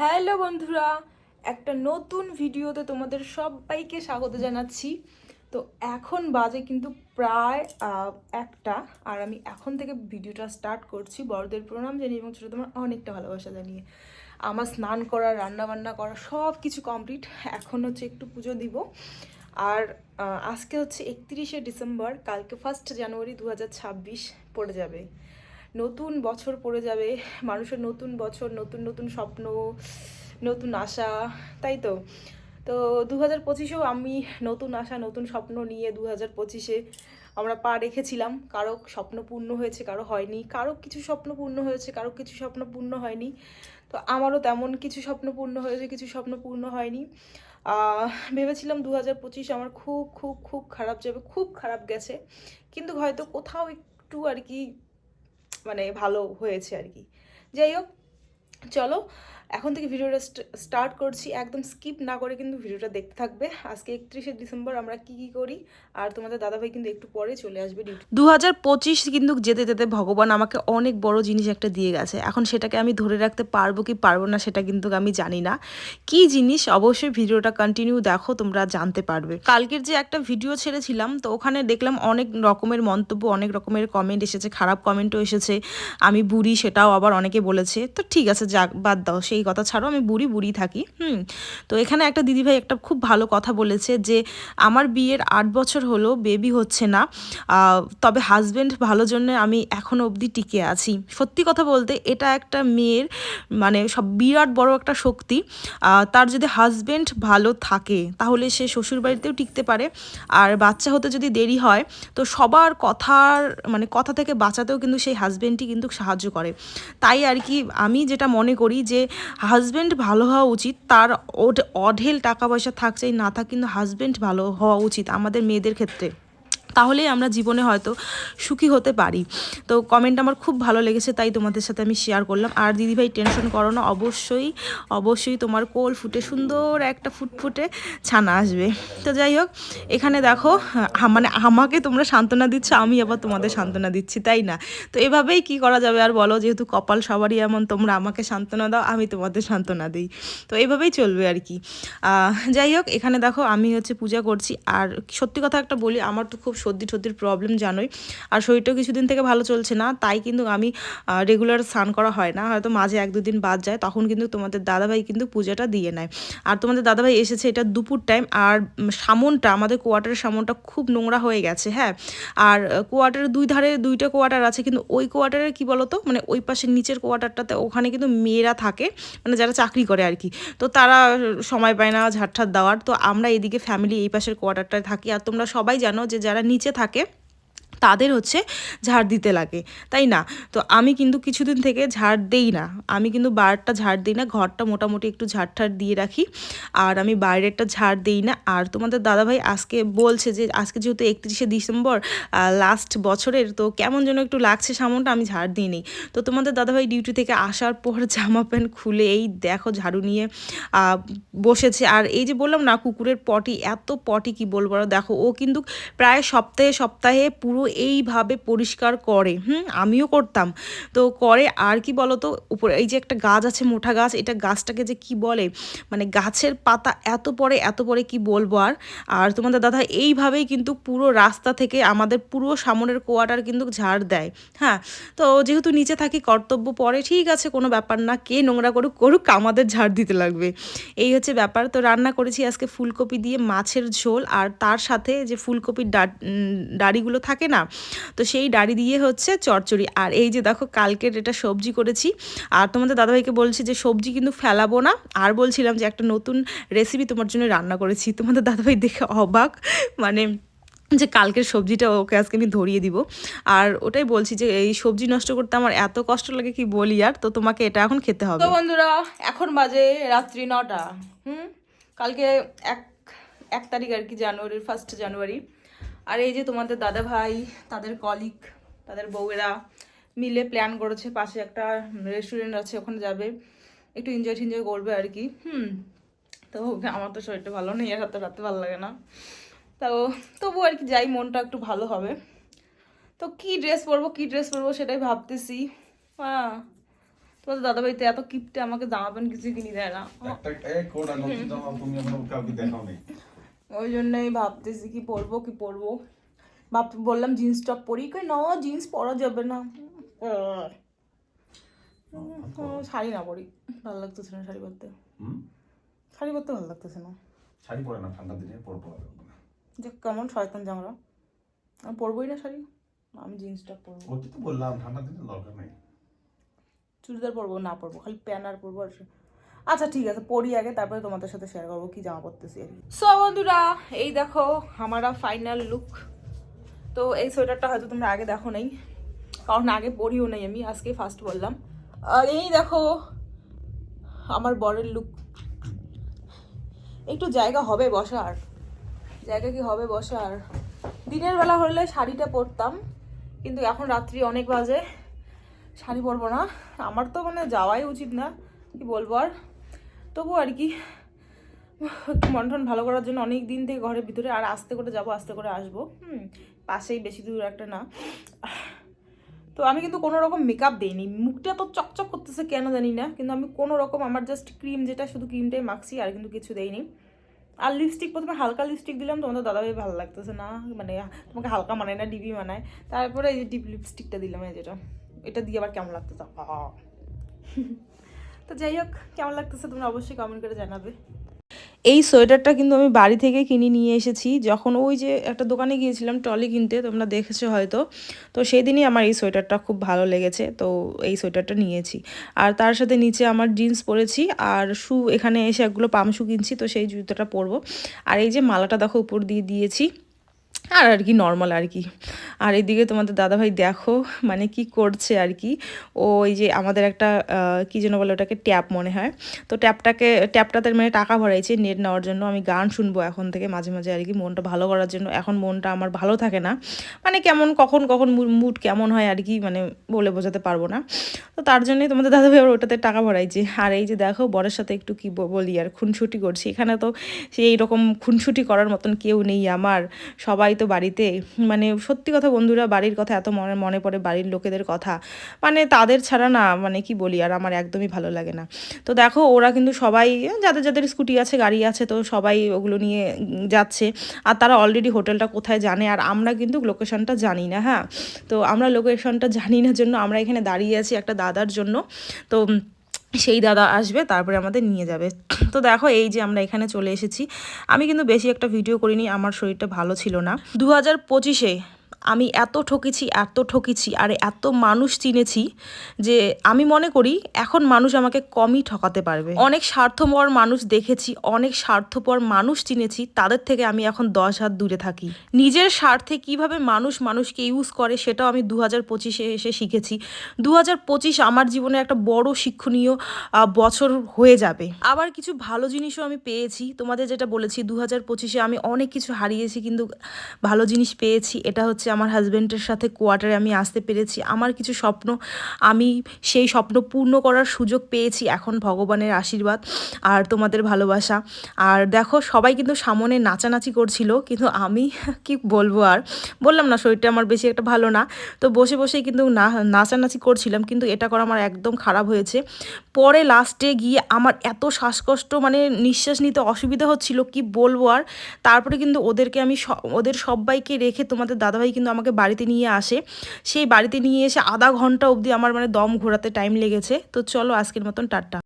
Hello বন্ধুরা, একটা নতুন ভিডিওতে তোমাদের সবাইকে স্বাগত জানাচ্ছি। তো এখন বাজে কিন্তু প্রায় একটা, আর আমি এখন থেকে ভিডিওটা স্টার্ট করছি বড়দের প্রণাম জানিয়ে এবং ছোটো তোমার অনেকটা ভালোবাসা জানিয়ে। আমার স্নান করা রান্না বান্না করা সব কিছু কমপ্লিট এখন হচ্ছে একটু পুজো দিব। আর আজকে হচ্ছে একত্রিশে ডিসেম্বর, কালকে ফার্স্ট জানুয়ারি দু হাজার ছাব্বিশ পড়ে যাবে। নতুন বছর পড়ে যাবে, মানুষের নতুন বছর, নতুন নতুন স্বপ্ন, নতুন আশা, তাই তো? তো দু হাজার পঁচিশেও আমি নতুন আশা, নতুন স্বপ্ন নিয়ে দু হাজার পঁচিশে আমরা পা রেখেছিলাম। কারও স্বপ্ন পূর্ণ হয়েছে, কারও হয়নি। কারও কিছু স্বপ্ন পূর্ণ হয়েছে, কারও কিছু স্বপ্ন পূর্ণ হয়নি। তো আমারও তেমন কিছু স্বপ্ন পূর্ণ হয়েছে, কিছু স্বপ্ন পূর্ণ হয়নি। ভেবেছিলাম দু হাজার পঁচিশ আমার খুব খুব খুব খারাপ যাবে, খুব খারাপ গেছে। কিন্তু হয়তো কোথাও একটু আর কি মানে ভালো হয়েছে আর কি। যাই হোক চলো এখন থেকে ভিডিওটা স্টার্ট করছি। একদম স্কিপ না করে কিন্তু ভিডিওটা দেখতে থাকবে। আজকে একত্রিশে ডিসেম্বর আমরা কি কি করি? আর তোমাদের দাদাভাই কিন্তু একটু পরে চলে আসবে দু হাজার পঁচিশ কিন্তু যেতে যেতে ভগবান আমাকে অনেক বড় জিনিস একটা দিয়ে গেছে। এখন সেটাকে আমি ধরে রাখতে পারব কি পারব না সেটা কিন্তু আমি জানি না। কি জিনিস? অবশ্যই ভিডিওটা কন্টিনিউ দেখো, তোমরা জানতে পারবে। কালকের যে একটা ভিডিও ছেড়েছিলাম, তো ওখানে দেখলাম অনেক রকমের মন্তব্য, অনেক রকমের কমেন্ট এসেছে, খারাপ কমেন্টও এসেছে। আমি বুড়ি সেটাও আবার অনেকে বলেছে। তো ঠিক আছে, যাক, বাদ দাও। সেই কথা ছাড়ো আমি বুড়ি বুড়ি থাকি, হুম। তো এখানে একটা দিদিভাই একটা খুব ভালো কথা বলেছে যে, আমার বিয়ের আট বছর হলো বেবি হচ্ছে না। তবে হাজবেন্ড ভালো জন্য আমি এখনও অবধি টিকে আছি। সত্যি কথা বলতে এটা একটা মেয়ের মানে সব বিরাট বড় একটা শক্তি। তার যদি হাজবেন্ড ভালো থাকে, তাহলে সে শ্বশুর বাড়িতেও টিকতে পারে। আর বাচ্চা হতে যদি দেরি হয়, তো সবার কথার মানে কথা থেকে বাঁচাতেও কিন্তু সেই হাজবেন্ডই কিন্তু সাহায্য করে। তাই আর কি আমি যেটা মনে করি যে হাজবেন্ড ভালো হওয়া উচিত, তার অঢেল টাকা পয়সা থাকছেই, না থাক কিন্তু হাজব্যান্ড ভালো হওয়া উচিত আমাদের মেয়েদের ক্ষেত্রে। তাহলেই আমরা জীবনে হয়তো সুখী হতে পারি। তো কমেন্ট আমার খুব ভালো লেগেছে, তাই তোমাদের সাথে আমি শেয়ার করলাম। আর দিদিভাই টেনশন করো না, অবশ্যই অবশ্যই তোমার কোল ফুটে সুন্দর একটা ফুটফুটে ছানা আসবে। তো যাই হোক, এখানে দেখো মানে আমাকে তোমরা সান্ত্বনা দিচ্ছ, আমি আবার তোমাদের সান্ত্বনা দিচ্ছি, তাই না? তো এভাবেই কি করা যাবে আর বলো, যেহেতু কপাল সবারই এমন, তোমরা আমাকে সান্ত্বনা দাও, আমি তোমাদের সান্ত্বনা দিই। তো এভাবেই চলবে আর কি। যাই হোক, এখানে দেখো, আমি হচ্ছে পূজা করছি। আর সত্যি কথা একটা বলি, আমার তো খুব সর্দি সর্দির প্রবলেম জানোই। আর শরীরটাও কিছুদিন থেকে ভালো চলছে না, তাই কিন্তু আমি রেগুলার স্নান করা হয় না। হয়তো মাঝে এক দুদিন বাদ যায়, তখন কিন্তু তোমাদের দাদাভাই কিন্তু পূজাটা দিয়ে নেয়। আর তোমাদের দাদাভাই এসেছে এটা দুপুর টাইম আর সামনটা, আমাদের কোয়ার্টারের সামনটা খুব নোংরা হয়ে গেছে হ্যাঁ? আর কোয়ার্টারের দুই ধারে দুইটা কোয়ার্টার আছে, কিন্তু ওই কোয়ার্টারের কি বলতো? মানে ওই পাশের নিচের কোয়ার্টারটাতে ওখানে কিন্তু মেয়েরা থাকে মানে যারা চাকরি করে আর কি। তো তারা, সময় পায় না ঝাড়ঠাট দেওয়ার, তো আমরা এদিকে ফ্যামিলি এই পাশের কোয়ার্টারটায় থাকি। আর তোমরা সবাই জানো যে যারা নিচে থাকে তাদের হচ্ছে ঝাড় দিতে লাগে, তাই না? তো আমি কিন্তু কিছুদিন থেকে ঝাড় দেই না। আমি কিন্তু বারটা ঝাড় দিই না, ঘরটা মোটামুটি একটু ঝাড় ঠাড় দিয়ে রাখি। আর আমি বাইরেরটা ঝাড় দিই না। আর তোমাদের দাদাভাই আজকে বলছে যে, আজকে যেহেতু একত্রিশে ডিসেম্বর লাস্ট বছরের, তো কেমন যেন একটু লাগছে সামনটা, আমি ঝাড় দিই নি। তো তোমাদের দাদাভাই ডিউটি থেকে আসার পর জামা প্যান্ট খুলে এই দেখো ঝাড়ু নিয়ে বসেছে। আর এই যে বললাম না, কুকুরের পটি এত পটি কি বলব দেখো, ও কিন্তু প্রায় সপ্তাহে সপ্তাহে পুরো এইভাবে পরিষ্কার করে, হুম? আমিও করতাম। তো করে আর কি বলতো, উপরে এই যে একটা গাছ আছে, মোটা গাছ, এটা গাছটাকে যে কি বলে মানে গাছের পাতা এত পরে এত পরে কি বলব আর? আর তোমাদের দাদা এইভাবেই কিন্তু পুরো রাস্তা থেকে আমাদের পুরো সামনের কোয়াটার কিন্তু ঝাড় দেয় হ্যাঁ? তো যেহেতু নিচে থাকি, কর্তব্য পরে, ঠিক আছে, কোনো ব্যাপার না, কে নোংরা করুক করুক, আমাদের ঝাড় দিতে লাগবে। এই হচ্ছে ব্যাপার। তো রান্না করেছি আজকে ফুলকপি দিয়ে মাছের ঝোল, আর তার সাথে যে ফুলকপির ডা- ডাঁড়িগুলো থাকে না তো সেই ডাড়ি দিয়ে হচ্ছে চচ্চড়ি আর এই যে দেখো, কালকের এটা সবজি করেছি। আর তোমাদের দাদাভাইকে বলছি যে, সবজি কিন্তু ফেলাবো না। আর বলছিলাম যে, একটা নতুন রেসিপি তোমার জন্য রান্না করেছি। তোমাদের দাদাভাই দেখে অবাক। মানে যে কালকের সবজিটা ওকে আজকে আমি ধরিয়ে দিব। আর ওটাই বলছি যে, এই সবজি নষ্ট করতে আমার এত কষ্ট লাগে কি বলি আর? তো তোমাকে এটা এখন খেতে হবে। তো বন্ধুরা, এখন বাজে রাত্রি নটা। হুম? কালকে এক এক তারিখ আর কি, জানুয়ারির ফার্স্ট জানুয়ারি আর এই যে তোমাদের দাদা ভাই তাদের কলিগ তাদের বউয়েরা মিলে প্ল্যান করেছে পাশে একটা রেস্টুরেন্ট আছে ওখানে যাবে। একটু এনজয় টিনজয় করবে আর কি হুম। তো আমার তো শরীরটা ভালো নেই আর হাতে রাতে ভালো লাগে না। তো তবু আর কি যাই মনটা একটু ভালো হবে। তো কি ড্রেস পরবো কি ড্রেস পরবো সেটাই ভাবতেছি। হ্যাঁ তোমাদের দাদাভাই তো এত কিপটে আমাকে জামা প্যান্ট কিছু কিনে দেয় না। ওই জন্যই ভাবতেছি কি পরবো কি পরবো। ভাব বললাম জিন্স টপ পরি। কই না জিন্স পরা যাবে না। শাড়ি না পরি। ভালো লাগতেছে না শাড়ি পরতে। শাড়ি পরতে ভালো লাগতেছে না। শাড়ি পরে না ঠান্ডা দিনে পরে পরা যাবে না যে কেমন শয়তান জামরা আমি পরবোই না শাড়ি আমি জিন্স টপ পরবো। ওকে তো বললাম ঠান্ডা দিনে দরকার নেই। চুড়িদার পরবো না পরবো খালি প্যান আর পরবো আর আচ্ছা ঠিক আছে পরি আগে, তারপরে তোমাদের সাথে শেয়ার করব কি জামা পরতেছি আর সো বন্ধুরা, এই দেখো আমারা ফাইনাল লুক তো এই সোয়েটারটা হয়তো তোমরা আগে দেখো নাই, কারণ আগে পরিও নাই আমি, আজকে ফার্স্ট বললাম আর এই দেখো আমার বরের লুক একটু জায়গা হবে বসার, জায়গা কি হবে বসার? দিনের বেলা হলে শাড়িটা পরতাম, কিন্তু এখন রাত্রি অনেক বাজে, শাড়ি পরবো না। আমার তো মানে যাওয়াই উচিত না, কি বলব আর? তবু আর কি একটু মন টন ভালো করার জন্য অনেক দিন থেকে ঘরের ভিতরে, আর আস্তে করে যাব, আস্তে করে আসব, হুম, পাশেই বেশি দূর একটা না। তো আমি কিন্তু কোনো রকম মেকআপ দিইনি, মুখটা তো চকচক করতেছে কেন জানি না, কিন্তু আমি কোনো রকম আমার জাস্ট ক্রিম যেটা, শুধু ক্রিমটাই মাখছি, আর কিন্তু কিছু দেইনি। আর লিপস্টিক প্রথমে হালকা লিপস্টিক দিলাম, তোমাদের দাদাভাই ভালো লাগতেছে না মানে তোমাকে হালকা মানায় না ডিবি মানায়। তারপরে এই যে ডিপ লিপস্টিকটা দিলাম, এই যেটা, এটা দিয়ে আবার কেমন লাগতেছে। তো যাই হোক, কেমন লাগতেছে তোমরা অবশ্যই কমেন্ট করে জানাবে। এই সোয়েটারটা কিন্তু আমি বাড়ি থেকে কিনে নিয়ে এসেছি। যখন ওই যে একটা দোকানে গিয়েছিলাম টলি কিনতে, তোমরা দেখেছ হয়তো। তো সেই দিনই আমার এই সোয়েটারটা খুব ভালো লেগেছে, তো এই সোয়েটারটা নিয়েছি। আর তার সাথে নিচে আমার জিন্স পরেছি, আর শু এখানে এসে একগুলো পাম শু কিনছি, তো সেই জুতোটা পরবো। আর এই যে মালাটা দেখো উপর দিয়ে দিয়েছি। আর আর কি নর্মাল আর কি। আর এদিকে তোমাদের দাদাভাই দেখো মানে কি করছে আর কি। ও ওই যে আমাদের একটা কি যেন বলে ওটাকে ট্যাপ মনে হয়। তো ট্যাপটাকে ট্যাপটাতে মানে টাকা ভরাইছে নেট নেওয়ার জন্য। আমি গান শুনব এখন থেকে মাঝে মাঝে আর কি মনটা ভালো করার জন্য। এখন মনটা আমার ভালো থাকে না। মানে কেমন, কখন কখন মুড কেমন হয় আর কি মানে বলে বোঝাতে পারব না। তো তার জন্যই তোমাদের দাদাভাই আবার ওটাতে টাকা ভরাইছে। আর এই যে দেখো বরের সাথে একটু কি বলি আর খুনসুটি করছি। এখানে তো সেই রকম খুনসুটি করার মতন কেউ নেই আমার। সবাই তো বাড়িতে মানে সত্যি কথা বন্ধুরা, বাড়ির কথা এত মনে মনে পড়ে বাড়ির লোকেদের কথা। মানে তাদের ছাড়া না মানে কি বলি, আর আমার একদমই ভালো লাগে না। তো দেখো, ওরা কিন্তু সবাই, যাদের যাদের স্কুটি আছে, গাড়ি আছে, তো সবাই ওগুলো নিয়ে যাচ্ছে। আর তারা অলরেডি হোটেলটা কোথায় জানে, আর আমরা কিন্তু লোকেশনটা জানি না হ্যাঁ? তো আমরা লোকেশনটা জানি না, জন্য আমরা এখানে দাঁড়িয়ে আছি একটা দাদার জন্য। তো সেই দাদা আসবে, তারপরে আমাদের নিয়ে যাবে। তো দেখো, এই যে আমরা এখানে চলে এসেছি। আমি কিন্তু বেশি একটা ভিডিও করিনি, আমার শরীরটা ভালো ছিল না। দু হাজার পঁচিশে আমি এত ঠকেছি এত ঠকেছি, আর এত মানুষ চিনেছি যে আমি মনে করি এখন মানুষ আমাকে কমই ঠকাতে পারবে। অনেক স্বার্থপর মানুষ দেখেছি, অনেক স্বার্থপর মানুষ চিনেছি, তাদের থেকে আমি এখন দশ হাত দূরে থাকি। নিজের স্বার্থে কীভাবে মানুষ মানুষকে ইউজ করে সেটাও আমি দু হাজার পঁচিশে এসে শিখেছি। দু হাজার পঁচিশ আমার জীবনে একটা বড় শিক্ষণীয় বছর হয়ে যাবে। আবার কিছু ভালো জিনিসও আমি পেয়েছি। তোমাদের যেটা বলেছি দু হাজার পঁচিশে আমি অনেক কিছু হারিয়েছি, কিন্তু ভালো জিনিস পেয়েছি, এটা হচ্ছে আমার হাজব্যান্ডের সাথে কোয়ার্টারে আমি আসতে পেরেছি। আমার কিছু স্বপ্ন, আমি সেই স্বপ্ন পূর্ণ করার সুযোগ পেয়েছি এখন ভগবানের আশীর্বাদ আর তোমাদের ভালোবাসা। আর দেখো, সবাই কিন্তু সামনে নাচানাচি করছিল, কিন্তু আমি কি বলব আর? বললাম না, শরীরটা আমার বেশি একটা ভালো না। তো বসে বসেই কিন্তু না, নাচানাচি করছিলাম, কিন্তু এটা করা আমার একদম খারাপ হয়েছে। পরে লাস্টে গিয়ে আমার এত শ্বাসকষ্ট মানে নিঃশ্বাস নিতে অসুবিধা হচ্ছিল, কি বলব আর? তারপরে কিন্তু ওদেরকে আমি ওদের সবাইকে রেখে তোমাদের দাদাভাই কিন্তু আমাকে বাড়িতে নিয়ে আসে। সেই বাড়িতে নিয়ে এসে আধা ঘণ্টা অবধি আমার মানে দম ঘোরাতে টাইম লেগেছে। তো চলো আজকের মতন টাটা।